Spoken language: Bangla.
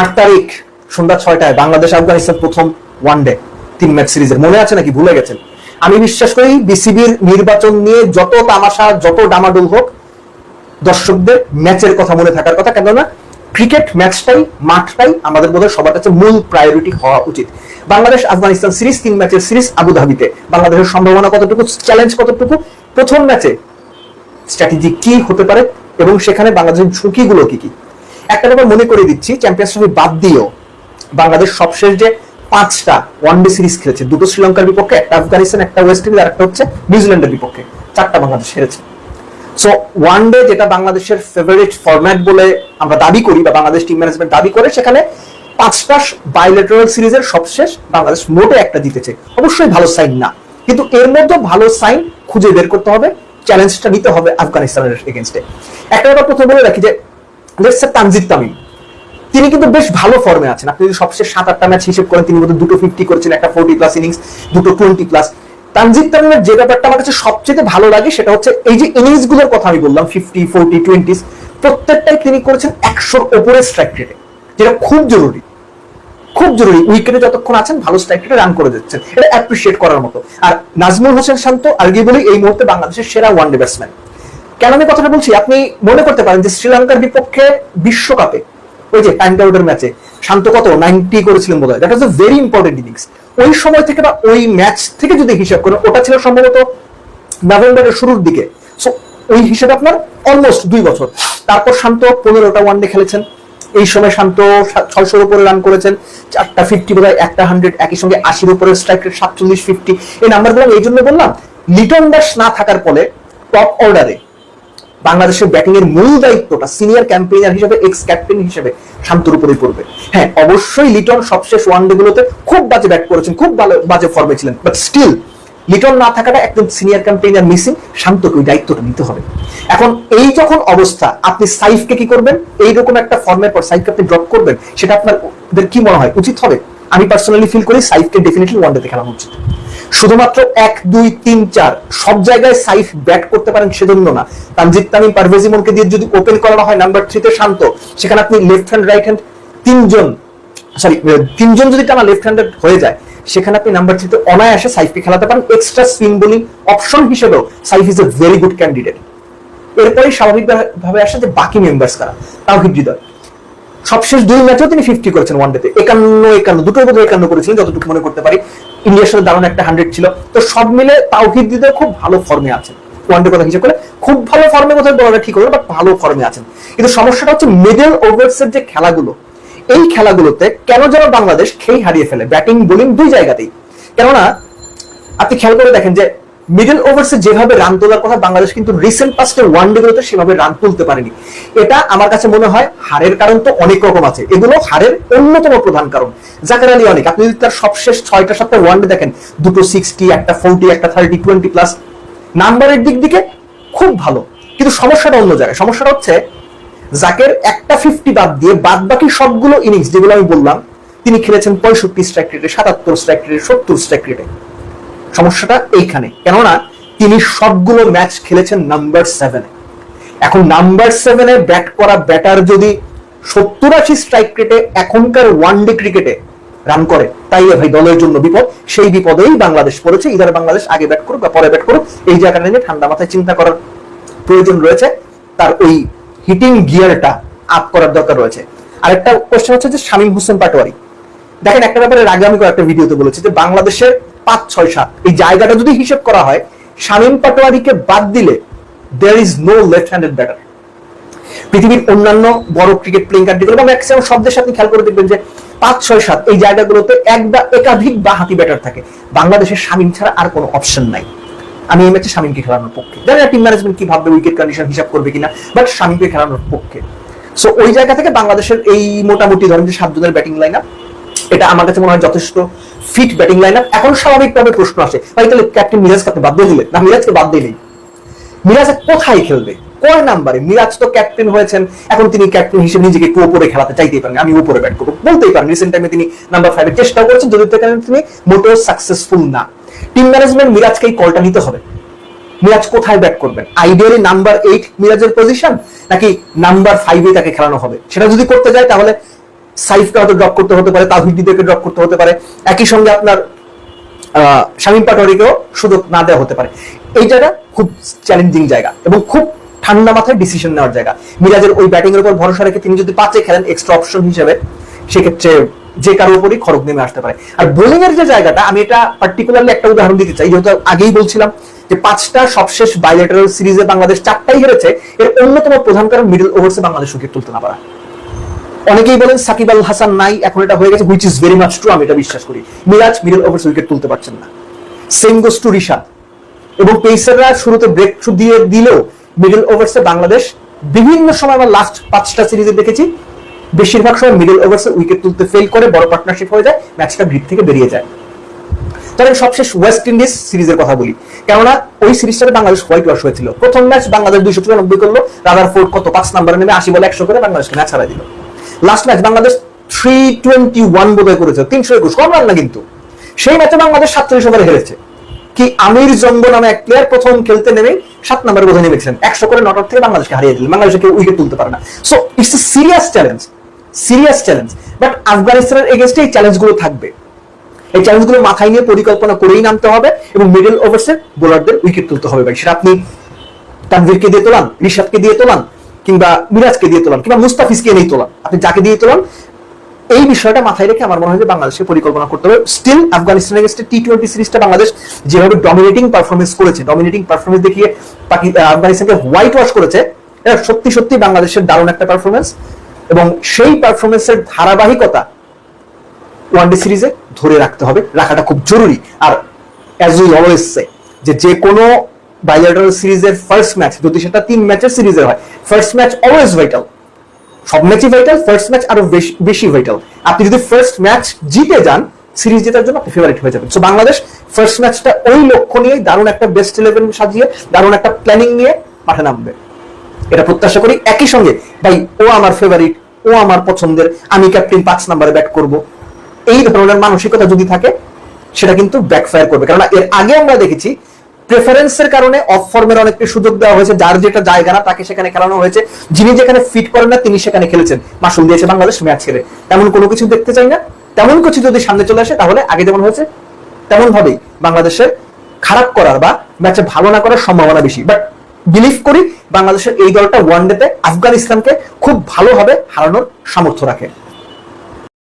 আট তারিখ সন্ধ্যা ছয়টায় বাংলাদেশ, আফগানিস্তান প্রথম ওয়ান ডে তিন ম্যাচ সিরিজের মনে আছে নাকি? ভুলে গেছেন। আমি বিশ্বাস করি বিসিবির নির্বাচন নিয়ে যত তামাশা, যত ডামাডোল হোক, দর্শকদের ম্যাচের কথা মনে থাকার কথা। কেননা ক্রিকেট ম্যাচটাই মাঠটাই আমাদের বোধহয় সবার কাছে মূল প্রায়োরিটি হওয়া উচিত। বাংলাদেশ, আফগানিস্তান সিরিজ তিন ম্যাচের সিরিজ আবুধাবিতে। বাংলাদেশের সম্ভাবনা কতটুকু চ্যালেঞ্জ কতটুকু? প্রথম ম্যাচে স্ট্র্যাটেজি কি হতে পারে এবং সেখানে বাংলাদেশের ঝুঁকিগুলো কি কি? একটা ব্যাপার মনে করে দিচ্ছি চ্যাম্পিয়ন্স ট্রফি বাদ দিয়েও বাংলাদেশ সবশেষ যে পাঁচটা ওয়ানডে সিরিজ খেলেছে, দুটো শ্রীলঙ্কার বিপক্ষে, একটা আফগানিস্তান, একটা ওয়েস্ট ইন্ডিজ আর একটা হচ্ছে নিউজিল্যান্ডের বিপক্ষে চারটা বাংলাদেশ হেরেছে সো ওয়ান ডে যেটা বাংলাদেশের ফেভারিট ফরম্যাট বলে আমরা দাবি করি বা বাংলাদেশ টিম ম্যানেজমেন্ট দাবি করে, সেখানে পাঁচটা বাইলেটারাল সিরিজের সবশেষ বাংলাদেশ মোটে একটা জিতেছে। অবশ্যই ভালো সাইন না। কিন্তু এর মধ্যে ভালো সাইন খুঁজে বের করতে হবে চ্যালেঞ্জটা নিতে হবে আফগানিস্তানের এগেনস্টে একটা ব্যাপার প্রথমে বলে রাখি যে লেটস তানজিদ তামিম। তিনি কিন্তু বেশ ভালো ফর্মে আছেন। আপনি যদি সবচেয়ে সাত আটটা ম্যাচ হিসেব করেন, তিনি বোধহয় দুটো ফিফটি করেছেন, একটা ফোর্টি প্লাস ইনিংস দুটো টোয়েন্টি প্লাস তানজিদ তামিমের যে ব্যাপারটা আমার কাছে সবচেয়ে ভালো লাগে, সেটা হচ্ছে এই যে ইনিংসগুলোর কথা আমি বললাম ফিফটি ফোর্টি টোয়েন্টিস প্রত্যেকটাই তিনি করেছেন একশোর ওপরে স্ট্রাইক রেটে যেটা খুব জরুরি। খুব জরুরি। উইকেটে যতক্ষণ আছেন, ভালো স্ট্রাইক রেটে রান করে যাচ্ছেন এটা অ্যাপ্রিসিয়েট করার মতো। আর নাজমুল হোসেন শান্ত আর্গুয়েবলি এই মুহূর্তে বাংলাদেশের সেরা ওয়ানডে ব্যাটসম্যান কেন আমি কথাটা বলছি? আপনি মনে করতে পারেন যে শ্রীলঙ্কার বিপক্ষে বিশ্বকাপে, ওই যে টাইম আউটের ম্যাচে শান্ত কত? নাইনটি করেছিলেন বোধ হয় that was a very important innings ওই সময় থেকে বা ওই ম্যাচ থেকে যদি হিসাব করেন, ওটা ছিল সম্ভবত নভেম্বরের শুরুর দিকে। সো ওই হিসেবে আপনার অলমোস্ট দুই বছর। তারপর শান্ত পনেরোটা ওয়ানডে খেলেছেন। এই সময় শান্ত ছয়শোর উপরে রান করেছেন। চারটা ফিফটি বোধ হয় একটা হান্ড্রেড একই সঙ্গে আশির উপরে স্ট্রাইক সাতচল্লিশ ফিফটি এই নাম্বারগুলো এই জন্য বললাম, লিটন দাস না থাকার ফলে টপ অর্ডারে বাংলাদেশের ব্যাটিং এর মূল দায়িত্বটা সিনিয়র ক্যাম্পেইনার হিসেবে এক্স ক্যাপ্টেন হিসেবে শান্তর উপরেই পড়বে। হ্যাঁ অবশ্যই লিটন সবশেষ ওয়ানডে গুলোতে খুব বাজে ব্যাট করেছেন, খুব ভালো, বাজে ফর্মে ছিলেন। বাট স্টিল লিটন না থাকাটা একদম সিনিয়র ক্যাম্পেইনার মিসিং শান্তকে ওই দায়িত্বটা নিতে হবে। এখন এই যখন অবস্থা, আপনি সাইফকে কি করবেন? এইরকম একটা ফর্মের পর সাইফকে আপনি ড্রপ করবেন, সেটা আপনার কি মনে হয়? উচিত হবে? আমি পার্সোনালি ফিল করি সাইফকে ডেফিনেটলি ওয়ানডেতে খেলানো উচিত। শুধুমাত্র এক, দুই, তিন, চার, সব জায়গায় সাইফ ব্যাট করতে পারেন সেজন্য না। তানজিদ তামিম, পারভেজ ইমনকে দিয়ে যদি ওপেন করানো হয় নাম্বার থ্রিতে শান্ত। সেখানে আপনি লেফট হ্যান্ড রাইট হ্যান্ড তিনজন সরি তিনজন যদি টানা লেফট হ্যান্ডেড হয়ে যায়, সেখানে আপনি নাম্বার থ্রিতে অনায়াসে সাইফকে খেলাতে পারেন। এক্সট্রা স্পিন বোলিং অপশন হিসেবেও Saif is a very good candidate এরপরে স্বাভাবিকভাবে আসে যে বাকি মেম্বার্স কারা? তাও হৃদয়। সবশেষ দুই ম্যাচেও তিনি ফিফটি করেছেন ওয়ানডেতে একান্ন একান্ন দুটো বোধ একান্ন করেছিলেন, যতটুকু মনে করতে পারি। ইন্ডিয়ার সাথে দারুণ একটা হান্ড্রেড ছিল। তো সব মিলে তাওহিদ খুব ভালো ফর্মে আছেন। ওয়ানডে কথা খুব ভালো ফর্মে কথা বলাটা ঠিক হবে বাট ভালো ফর্মে আছেন। কিন্তু সমস্যাটা হচ্ছে মিডল ওভার্সের যে খেলাগুলো, এই খেলাগুলোতে কেন যেন বাংলাদেশ খেই হারিয়ে ফেলে ব্যাটিং বোলিং দুই জায়গাতেই। কেননা, আপনি খেয়াল করে দেখেন যে মিডল ওভার্সে যেভাবে রান তোলার কথা বাংলাদেশ কিন্তু রিসেন্ট পাস্টে গুলোতে সেভাবে রান তুলতে পারেনি। এটা আমার কাছে মনে হয় হারের কারণ তো অনেক রকম আছে। এগুলো হারের অন্যতম প্রধান কারণ। জাকার আলী অনেক, আপনি যদি তার সবশেষ ছয়টা সপ্তাহে ওয়ান ডে দেখেন, দুটো সিক্সটি একটা ফোরটি একটা থার্টি টোয়েন্টি প্লাস নাম্বারের দিক দিকে খুব ভালো। কিন্তু সমস্যাটা অন্য জায়গায়। সমস্যাটা হচ্ছে জাকের একটা ফিফটি বাদ দিয়ে বাদ বাকি সবগুলো ইনিংস যেগুলো আমি বললাম, তিনি খেলেছেন পঁয়ষট্টি স্ট্রাইক রেটে সাতাত্তর স্ট্রাইক রেটে সত্তর স্ট্রাইক রেটে সমস্যাটা এইখানে। কেননা তিনি সবগুলো ম্যাচ খেলেছেন নাম্বার সেভেনে এখন নাম্বার সেভেনে ব্যাট করা ব্যাটার যদি সত্তর আশি স্ট্রাইক রেটে এখনকার ওয়ান ডে ক্রিকেটে রান করে, তাই ভাই দলের জন্য বিপদ। সেই বিপদেই বাংলাদেশ পড়েছে। ইধার বাংলাদেশ আগে ব্যাট করুক বা পরে ব্যাট করুক, এই জায়গাটা নিয়ে ঠান্ডা মাথায় চিন্তা করার প্রয়োজন রয়েছে, তার ওই হিটিং গিয়ারটা আপ করার দরকার রয়েছে। আরেকটা কোশ্চেন হচ্ছে যে শামীম হোসেন পাটোয়ারি। দেখেন একটা ব্যাপারে আগে আমি কয়েকটা ভিডিওতে বলেছি যে বাংলাদেশের পাঁচ, ছয়, সাত। এই জায়গাটা যদি হিসেব করা হয়, শামীম পাটোয়ারিকে বাদ দিলে there is no left handed batter পৃথিবীর অন্যান্য বড় ক্রিকেট প্লেইং কান্ট্রিগুলো বা ম্যাক্সিমাম দেশে আপনি খেয়াল করে দেখবেন যে পাঁচ, ছয়, সাত, এই জায়গাগুলোতে এক বা একাধিক বা হাতি ব্যাটার থাকে। বাংলাদেশের শামীম ছাড়া আর কোনো অপশন নাই। আমি এই ম্যাচে শামীমকে খেলানোর পক্ষে। জানি না টিম ম্যানেজমেন্ট কি ভাববে উইকেট কন্ডিশন হিসাব করবে কিনা বাট শামীমকে খেলানোর পক্ষে। সো ওই জায়গা থেকে বাংলাদেশের এই মোটামুটি ধরেন যে সাতজনের ব্যাটিং লাইন এটা আমার কাছে মনে হয় যথেষ্ট ফিট ব্যাটিং লাইন আপ এখন স্বাভাবিকভাবে প্রশ্ন আসে, ভাই, তাহলে ক্যাপ্টেন মিরাজকে আপনি বাদ দিয়ে দিলেন? না, মিরাজকে বাদ দিয়ে নেই মিরাজ কোথায় খেলবে? কয় নাম্বারে? মিরাজ তো ক্যাপ্টেন হয়েছেন। এখন তিনি ক্যাপ্টেন হিসেবে নিজেকে একটু উপরে খেলাতে চাইতেই পারেন। আমি উপরে ব্যাট করব। বলতেই পারেন রিসেন্ট টাইমে তিনি নাম্বার ফাইভে চেষ্টা করছেন যদি কারণে তিনি মোটেও সাকসেসফুল না। টিম ম্যানেজমেন্ট মিরাজকে এই কলটা নিতে হবে। মিরাজ কোথায় ব্যাট করবেন? আইডিয়ালি নাম্বার এইট মিরাজের পজিশন নাকি নাম্বার ফাইভে তাকে খেলানো হবে? সেটা যদি করতে যায়, তাহলে সাইফকে হয়তো ড্রপ করতে হতে পারে তাহিদিদেরকে ড্রপ করতে হতে পারে। একই সঙ্গে আপনার শামীম পাটোয়ারিকেও সুযোগ না দেওয়া হতে পারে। এই জায়গা খুব চ্যালেঞ্জিং জায়গা এবং খুব ঠান্ডা মাথায় ডিসিশন নেওয়ার জায়গা। মিরাজের ওই ব্যাটিং এর উপর ভরসা রেখে তিনি যদি পাঁচে খেলেন এক্সট্রা অপশন হিসেবে, সেক্ষেত্রে যে কারোর উপরই খরচ নেমে আসতে পারে। আর বোলিং এর যে জায়গাটা, আমি এটা পার্টিকুলারলি একটা উদাহরণ দিতে চাই। যেহেতু আগেই বলছিলাম যে পাঁচটা সবশেষ বাইলেটারাল সিরিজে বাংলাদেশ চারটাই হেরেছে, এর অন্যতম প্রধান কারণ মিডল ওভার্সে বাংলাদেশ উইকেট তুলতে না পারা। অনেকেই বলেন সাকিব আল হাসান নাই, এখন এটা হয়ে গেছে which is very much true আমি এটা বিশ্বাস করি। মিরাজ মিডল ওভার্স উইকেট তুলতে পারছেন না। Same goes to Rishad. এবং পেসাররা শুরুতে ব্রেক দিয়ে দিলেও মিডল ওভার্সে বাংলাদেশ বিভিন্ন সময় আমরা লাস্ট পাঁচটা সিরিজে দেখেছি, বেশিরভাগ সময় মিডল ওভার্সে উইকেট তুলতে ফেল করে, বড় পার্টনারশিপ হয়ে যায় ম্যাচটা গ্রিপ থেকে বেরিয়ে যায়। তবে সবশেষ ওয়েস্ট ইন্ডিজ সিরিজের কথা বলি। কেননা ওই সিরিজটাতে বাংলাদেশ হোয়াইট ওয়াশ হয়েছিল। প্রথম ম্যাচ বাংলাদেশ দুইশো চুরানব্বই করল রাদার ফোর্ড কত? পাঁচ নাম্বারে নেমে আশি বলে একশো করে বাংলাদেশকে ম্যাচ হারাই দিল। Last match Bangladesh three twenty one বোধহয় করেছে, তিনশো একুশ, কম রান না কিন্তু। সেই ম্যাচে বাংলাদেশ সাতচল্লিশ ওভারে হেরেছে। কি আমির জম্বো নামে এক প্লেয়ার প্রথম খেলতে নেমে সাত নম্বরে বোধহয় নেমেছিলেন। একশো করে নট থেকে বাংলাদেশকে হারিয়ে দিলেন। বাংলাদেশকে কেউ উইকেট তুলতে পারে না। So it's a serious challenge serious challenge but আফগানিস্তানের এগেনস্টে এই চ্যালেঞ্জগুলো থাকবে। এই চ্যালেঞ্জগুলো মাথায় নিয়ে পরিকল্পনা করেই নামতে হবে এবং মিডল ওভার্সের বোলারদের উইকেট তুলতে হবে সেটা আপনি তানভীরকে দিয়ে তোলান ঋষভকে দিয়ে তোলান কিংবা মিরাজকে দিয়ে তোলান, কিংবা মুস্তাফিজকে এনেই তোলান। আপনি যাকে দিয়ে তোলান, এই বিষয়টা মাথায় রেখে আমার মনে হয় যে বাংলাদেশের পরিকল্পনা করতে হবে। স্টিল আফগানিস্তানের এগেস্টে টি টোয়েন্টি সিরিজটা বাংলাদেশ যেভাবে ডমিনেটিং পারফরমেন্স করেছে ডমিনেটিং পারফরমেন্স দেখিয়ে আফগানিস্তানকে হোয়াইট ওয়াশ করেছে, এটা সত্যি সত্যি বাংলাদেশের দারুণ একটা পারফরমেন্স এবং সেই পারফরমেন্সের ধারাবাহিকতা ওয়ানডে সিরিজে ধরে রাখতে হবে, রাখাটা খুব জরুরি। আর অ্যাজ উই অলওয়েজ সে যে যে কোনো বাইলেটারাল সিরিজের ফার্স্ট ম্যাচ যদি সেটা তিন ম্যাচের সিরিজের হয় ফার্স্ট ম্যাচ অলওয়েজ ভাইটাল সব ম্যাচই ভাইটাল ফার্স্ট ম্যাচ আরও বেশ- ভাইটাল আপনি যদি ফার্স্ট ম্যাচ জিতে যান সিরিজ জেতার জন্য ফেভারিট হয়ে যাবেন। সো বাংলাদেশ ফার্স্ট ম্যাচটা ওই লক্ষ্য নিয়ে দারুণ একটা বেস্ট ইলেভেন সাজিয়ে, দারুণ একটা প্ল্যানিং নিয়ে মাঠে নামবে। এটা প্রত্যাশা করি একই সঙ্গে, ভাই, ও আমার ফেভারিট ও আমার পছন্দের, আমি ক্যাপ্টেন পাঁচ নাম্বারে ব্যাট করব। এই ধরনের মানসিকতা যদি থাকে, সেটা কিন্তু ব্যাকফায়ার করবে। কারণ এর আগে আমরা দেখেছি প্রেফারেন্সের কারণে অফ ফর্মের অনেককে সুযোগ দেওয়া হয়েছে। যার যেটা জায়গা না, তাকে সেখানে খেলানো হয়েছে। যিনি যেখানে ফিট করেন না, তিনি সেখানে খেলেছেন। মাসুল দিয়েছে বাংলাদেশ ম্যাচ খেলে তেমন কোনো কিছু দেখতে চাই না। তেমন কিছু যদি সামনে চলে আসে, তাহলে আগে যেমন হয়েছে তেমন ভাবেই বাংলাদেশের খারাপ করার বা ম্যাচে ভালো না করার সম্ভাবনা বেশি। বাট বিলিভ করি, বাংলাদেশের এই দলটা ওয়ান ডেতে আফগানিস্তানকে খুব ভালোভাবে হারানোর সামর্থ্য রাখে।